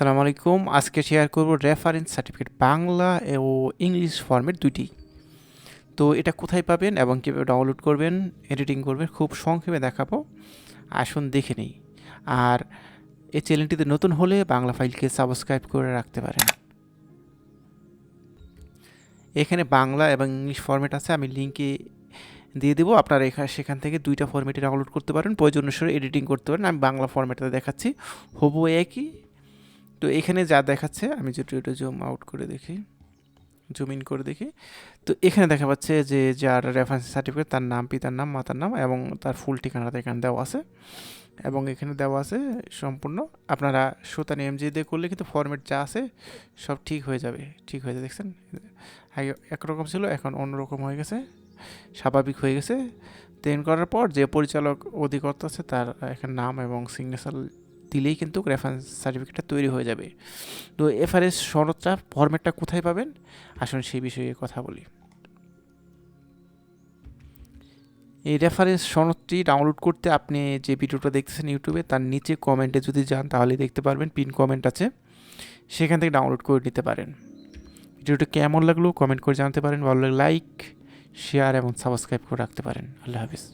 আসসালামু আলাইকুম। আজকে শেয়ার করব রেফারেন্স সার্টিফিকেট বাংলা ও ইংলিশ ফর্মেট দুইটি। তো এটা কোথায় পাবেন এবং কীভাবে ডাউনলোড করবেন এডিটিং করবেন, খুব সংক্ষেপে দেখাবো। আসুন দেখে নিই। আর এই চ্যানেলটিতে নতুন হলে বাংলা ফাইলকে সাবস্ক্রাইব করে রাখতে পারেন। এখানে বাংলা এবং ইংলিশ ফরম্যাট আছে, আমি লিঙ্কে দিয়ে দেবো। আপনারা এখানে সেখান থেকে দুইটা ফরম্যাটে ডাউনলোড করতে পারেন। প্রয়োজন অনুসারে এডিটিং করতে পারেন। আমি বাংলা ফরম্যাটে দেখাচ্ছি। হবু একই। তো এখানে যা দেখাচ্ছে, আমি যদি এটা জুম আউট করে দেখি জুম ইন করে দেখি, তো এখানে দেখা পাচ্ছে যে যার রেফারেন্স সার্টিফিকেট তার নাম, পিতার নাম, মাতার নাম এবং তার ফুল ঠিকানাটা এখানে দেওয়া আছে এবং এখানে দেওয়া আছে সম্পূর্ণ। আপনারা সুতানি এমজি দিয়ে করলে কিন্তু ফরম্যাট যা আছে সব ঠিক হয়ে যাবে, ঠিক হয়ে যাবে, দেখছেন? আগে একরকম ছিল, এখন অন্যরকম হয়ে গেছে, স্বাভাবিক হয়ে গেছে। তেন করার পর যে পরিচালক অধিকর্তা আছে, তার এখানে নাম এবং সিগনেচার দিলেই কিন্তু রেফারেন্স সার্টিফিকেটটা তৈরি হয়ে যাবে। তো এফআরএস সনদটা ফরম্যাটটা কোথায় পাবেন? আসুন সেই বিষয়ে কথা বলি। এই রেফারেন্স সনদটি ডাউনলোড করতে আপনি যে ভিডিওটা দেখতেছেন ইউটিউবে, তার নিচে কমেন্টে যদি যান, তাহলে দেখতে পারবেন পিন কমেন্ট আছে। সেখান থেকে ডাউনলোড করে নিতে পারেন। ভিডিওটা কেমন লাগল কমেন্ট করে জানাতে পারেন। ভালো লাগলে লাইক শেয়ার এবং সাবস্ক্রাইব করে রাখতে পারেন। আল্লাহ হাফিজ।